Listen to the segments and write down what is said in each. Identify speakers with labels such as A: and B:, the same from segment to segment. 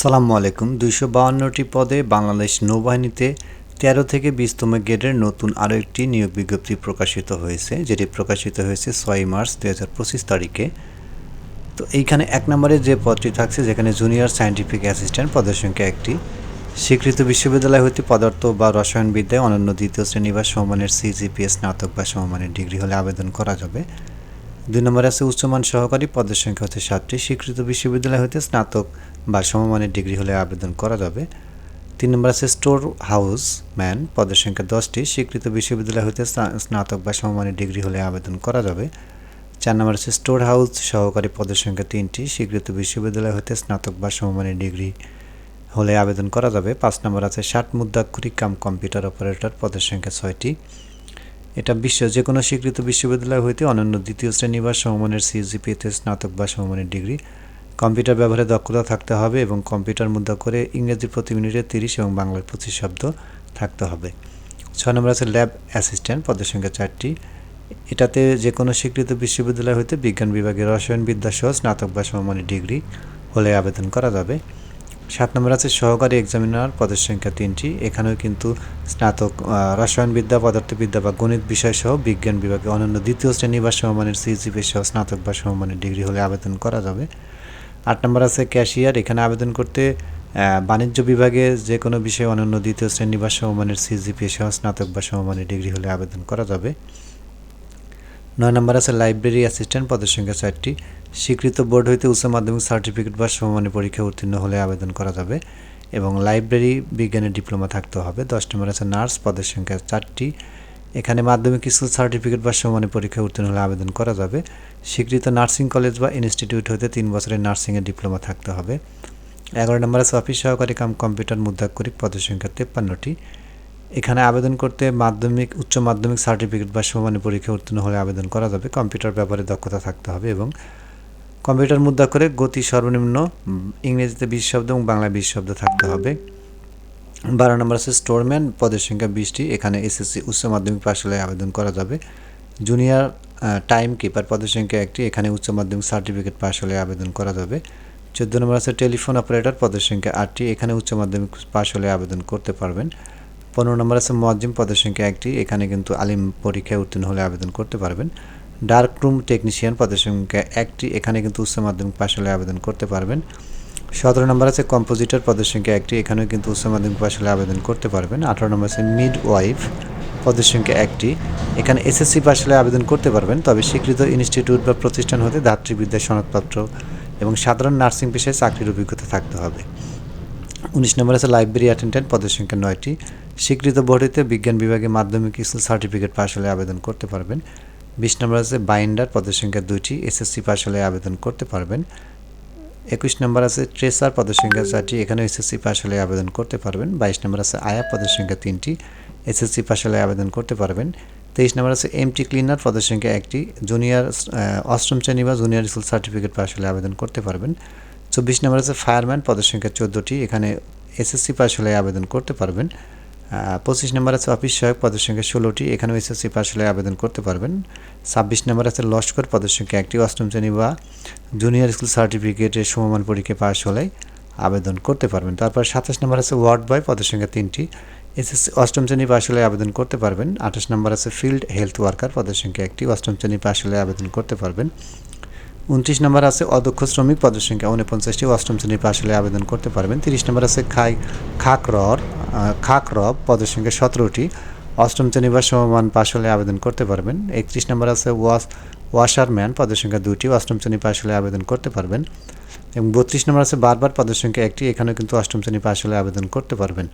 A: সালামু আলাইকুম। দুইশো বাউান্নটি পদে বাংলাদেশ নৌবাহিনীতে তেরো থেকে বিশতম গ্রেডের নতুন আরও একটি নিয়োগ বিজ্ঞপ্তি প্রকাশিত হয়েছে, যেটি প্রকাশিত হয়েছে ছয় মার্চ দু হাজার পঁচিশ তারিখে। তো এইখানে এক নম্বরে যে পদটি থাকছে, যেখানে জুনিয়র সায়েন্টিফিক অ্যাসিস্ট্যান্ট পদের সংখ্যা একটি। স্বীকৃত বিশ্ববিদ্যালয় হতে পদার্থ বা রসায়নবিদ্যায় অনন্য দ্বিতীয় শ্রেণি বা সমমানের সিজিপিএস স্নাতক বা সমমানের ডিগ্রি হলে আবেদন করা যাবে। দুই নম্বরে আছে উচ্চমান সহকারী, পদের সংখ্যা হচ্ছে সাতটি। স্বীকৃত বিশ্ববিদ্যালয় হতে স্নাতক বা সমমানের ডিগ্রি হলে আবেদন করা যাবে। তিন নম্বর আছে স্টোর হাউস ম্যান, পদের সংখ্যা দশটি। স্বীকৃত বিশ্ববিদ্যালয় হতে স্নাতক বা সমমানের ডিগ্রি হলে আবেদন করা যাবে। চার নম্বর আছে স্টোর হাউস সহকারী, পদের সংখ্যা তিনটি। স্বীকৃত বিশ্ববিদ্যালয় হতে স্নাতক বা সমমানের ডিগ্রি হলে আবেদন করা যাবে। পাঁচ নম্বর আছে ষাট মুদ্রাক্ষরিক কাম কম্পিউটার অপারেটর, পদের সংখ্যা ছয়টি। এটা বিশ্ব যে কোনো স্বীকৃত বিশ্ববিদ্যালয় হইতে অনন্য দ্বিতীয় শ্রেণি বা সমমানের সিজিপিতে স্নাতক বা সমমানের ডিগ্রি। কম্পিউটার ব্যবহারে দক্ষতা থাকতে হবে এবং কম্পিউটার মুদ্রা করে ইংরেজি প্রতি মিনিটে তিরিশ এবং বাংলার পঁচিশ শব্দ থাকতে হবে। ছয় নম্বর আছে ল্যাব অ্যাসিস্ট্যান্ট, পদের সংখ্যা চারটি। এটাতে যে কোনো স্বীকৃত বিশ্ববিদ্যালয় হইতে বিজ্ঞান বিভাগে রসায়ন বিদ্যা সহ স্নাতক বা সমমানের ডিগ্রি হলে আবেদন করা যাবে। সাত নম্বর আছে, সহকারী এক্সামিনার পদের সংখ্যা তিনটি। এখানেও কিন্তু স্নাতক রসায়নবিদ্যা, পদার্থবিদ্যা বা গণিত বিষয় সহ বিজ্ঞান বিভাগে অনন্য দ্বিতীয় শ্রেণি বা সমমানের সিজিপি সহ স্নাতক বা সমমানের ডিগ্রি হলে আবেদন করা যাবে। আট নম্বর আছে, ক্যাশিয়ার। এখানে আবেদন করতে বাণিজ্য বিভাগে যে কোনো বিষয়ে অনন্য দ্বিতীয় শ্রেণি বা সমমানের সিজিপি সহ স্নাতক বা সমমানের ডিগ্রি হলে আবেদন করা যাবে। নয় নম্বর আছে লাইব্রেরি অ্যাসিস্ট্যান্ট পদের সংখ্যা চারটি। স্বীকৃত বোর্ড হইতে উচ্চ মাধ্যমিক সার্টিফিকেট বা সমমানের পরীক্ষা উত্তীর্ণ হলে আবেদন করা যাবে এবং লাইব্রেরি বিজ্ঞানের ডিপ্লোমা থাকতে হবে। দশ নম্বর আছে নার্স পদের সংখ্যা চারটি। এখানে মাধ্যমিক স্কুল সার্টিফিকেট বা সমানের পরীক্ষা উত্তীর্ণ হলে আবেদন করা যাবে। স্বীকৃত নার্সিং কলেজ বা ইনস্টিটিউট হতে তিন বছরের নার্সিংয়ের ডিপ্লোমা থাকতে হবে। এগারো নম্বর আছে অফিস সহকারী কাম কম্পিউটার মুদ্রাক্ষরিক পদের সংখ্যা তেপ্পান্নটি। এখানে আবেদন করতে মাধ্যমিক, উচ্চ মাধ্যমিক সার্টিফিকেট বা সমানের পরীক্ষা উত্তীর্ণ হলে আবেদন করা যাবে। কম্পিউটার ব্যাপারে দক্ষতা থাকতে হবে এবং কম্পিউটার মুদ্রা করে গতি সর্বনিম্ন ইংরেজিতে বিশ শব্দ এবং বাংলায় বিশ শব্দ থাকতে হবে। বারো নম্বর আছে স্টোরম্যান, পদের সংখ্যা বিশটি। এখানে এসএসসি উচ্চ মাধ্যমিক পাশ হলে আবেদন করা যাবে। জুনিয়র টাইম কিপার, পদের সংখ্যা একটি। এখানে উচ্চ মাধ্যমিক সার্টিফিকেট পাশ হলে আবেদন করা যাবে। চোদ্দ নম্বর আছে টেলিফোন অপারেটর, পদের সংখ্যা আটটি। এখানে উচ্চ মাধ্যমিক পাশ হলে আবেদন করতে পারবেন। পনেরো নম্বর আছে মজ্জিম পদের সংখ্যা একটি। এখানে কিন্তু আলিম পরীক্ষায় উত্তীর্ণ হলে আবেদন করতে পারবেন। ডার্ক রুম টেকনিশিয়ান পদের সংখ্যা একটি। এখানে কিন্তু উচ্চ মাধ্যমিক পাশ হলে আবেদন করতে পারবেন। সতেরো নম্বর আছে কম্পোজিটর পদের সংখ্যা একটি। এখানেও কিন্তু উচ্চ মাধ্যমিক পাশ হলে আবেদন করতে পারবেন। আঠারো নম্বর আছে মিড ওয়াইফ পদের সংখ্যা একটি। এখানে এসএসসি পাশ হলে আবেদন করতে পারবেন। তবে স্বীকৃত ইনস্টিটিউট বা প্রতিষ্ঠান হতে ধাত্রীবিদ্যার সনদপত্র এবং সাধারণ নার্সিং পেশায় চাকরির অভিজ্ঞতা থাকতে হবে। উনিশ নম্বর আছে লাইব্রেরি অ্যাটেন্ডেন্ট পদের সংখ্যা নয়টি। স্বীকৃত বোর্ডিতে বিজ্ঞান বিভাগে মাধ্যমিক স্কুল সার্টিফিকেট পাশ হলে আবেদন করতে পারবেন। বিশ নম্বর আছে বাইন্ডার পদের সংখ্যা দুইটি, এসএসসি পাশ হলে আবেদন করতে পারবেন। একুশ নম্বর আছে ট্রেসার পদের সংখ্যা চারটি এখানে এসএসসি পাশ হলে আবেদন করতে পারবেন। বাইশ নম্বর আছে আয়া পদের সংখ্যা তিনটি, এসএসসি পাশ হলে আবেদন করতে পারবেন। তেইশ নম্বর আছে এমটি ক্লিনার পদের সংখ্যা একটি, জুনিয়র অষ্টম শ্রেণি বা জুনিয়র স্কুল সার্টিফিকেট পাশ হলে আবেদন করতে পারবেন। চব্বিশ নম্বর আছে ফায়ারম্যান, পদের সংখ্যা চোদ্দোটি। এখানে এসএসসি পাস হলে আবেদন করতে পারবেন। পঁচিশ নম্বর আছে অফিস সহায়ক, পদের সংখ্যা ষোলোটি। এখানেও এসএসসি পাশ হলে আবেদন করতে পারবেন। ছাব্বিশ নম্বর আছে লস্কর পদের সংখ্যা একটি। অষ্টম শ্রেণি বা জুনিয়র স্কুল সার্টিফিকেটের সমমান পরীক্ষায় পাশ হলে আবেদন করতে পারবেন। তারপর সাতাশ নম্বর আছে ওয়ার্ড বয়, পদের সংখ্যা তিনটি। এসএসসি অষ্টম শ্রেণি পাশ হলে আবেদন করতে পারবেন। আঠাশ নম্বর আছে ফিল্ড হেলথ ওয়ার্কার, পদের সংখ্যা একটি। অষ্টম শ্রেণি পাশ হলে আবেদন করতে পারবেন। উনত্রিশ নম্বর আছে, অদক্ষ শ্রমিক পদের সংখ্যা উনপঞ্চাশটি অষ্টম শ্রেণির পাশ হলে আবেদন করতে পারবেন। তিরিশ নম্বর আছে, খাই, খাকরর খাকরব পদের সংখ্যা সতেরোটি, অষ্টম শ্রেণি বা সমমান পাশ হলে আবেদন করতে পারবেন। একত্রিশ নম্বর আছে, ওয়াশ, ওয়াশারম্যান পদের সংখ্যা দুটি, অষ্টম শ্রেণি পাশ হলে আবেদন করতে পারবেন। এবং বত্রিশ নম্বর আছে, বারবার পদের সংখ্যা একটি, এখানেও কিন্তু অষ্টম শ্রেণি পাশ হলে আবেদন করতে পারবেন।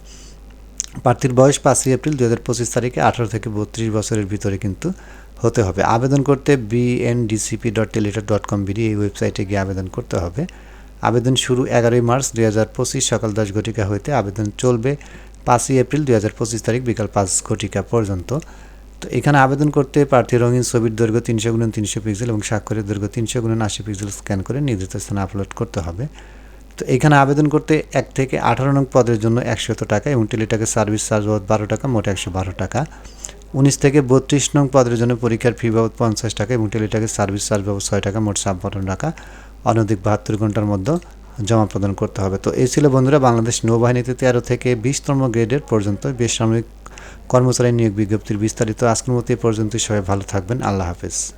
A: প্রার্থীর বয়স পাঁচই এপ্রিল দু হাজার পঁচিশ তারিখে, আঠারো থেকে বত্রিশ বছরের ভিতরে কিন্তু হতে হবে। আবেদন করতে BNDCP dot Teletalk dot com BD এই ওয়েবসাইটে গিয়ে আবেদন করতে হবে। আবেদন শুরু এগারোই মার্চ দুই হাজার পঁচিশ সকাল দশ ঘটিকা হইতে আবেদন চলবে পাঁচই এপ্রিল দুই হাজার পঁচিশ তারিখ বিকাল পাঁচ ঘটিকা পর্যন্ত। তো এখানে আবেদন করতে প্রার্থী রঙিন ছবির দৈর্ঘ্য তিনশো গুণ তিনশো পিক্সেল এবং স্বাক্ষরের দৈর্ঘ্য তিনশো গুণ আশি পিক্সেল স্ক্যান করে নির্দিষ্ট স্থানে আপলোড করতে হবে। তো এখানে আবেদন করতে এক থেকে আঠারো নং পদের জন্য একশত টাকা এবং টেলিটাকে সার্ভিস চার্জ বারো টাকা, মোট একশো বারো টাকা। উনিশ থেকে বত্রিশ নং পদের জন্য পরীক্ষার ফি বাবদ পঞ্চাশ টাকা এবং টেলিটাকে সার্ভিস চার্জ বাবদ ছয় টাকা, মোট ছাপ্পান্ন টাকা। অনধিক বাহাত্তর ঘণ্টার মধ্যে জমা প্রদান করতে হবে। তো এই ছিল বন্ধুরা বাংলাদেশ নৌবাহিনীতে তেরো থেকে বিশতম গ্রেডের পর্যন্ত বেসামরিক কর্মচারী নিয়োগ বিজ্ঞপ্তির বিস্তারিত। আজকের মতো এ পর্যন্তই। সবাই ভালো থাকবেন। আল্লাহ হাফেজ।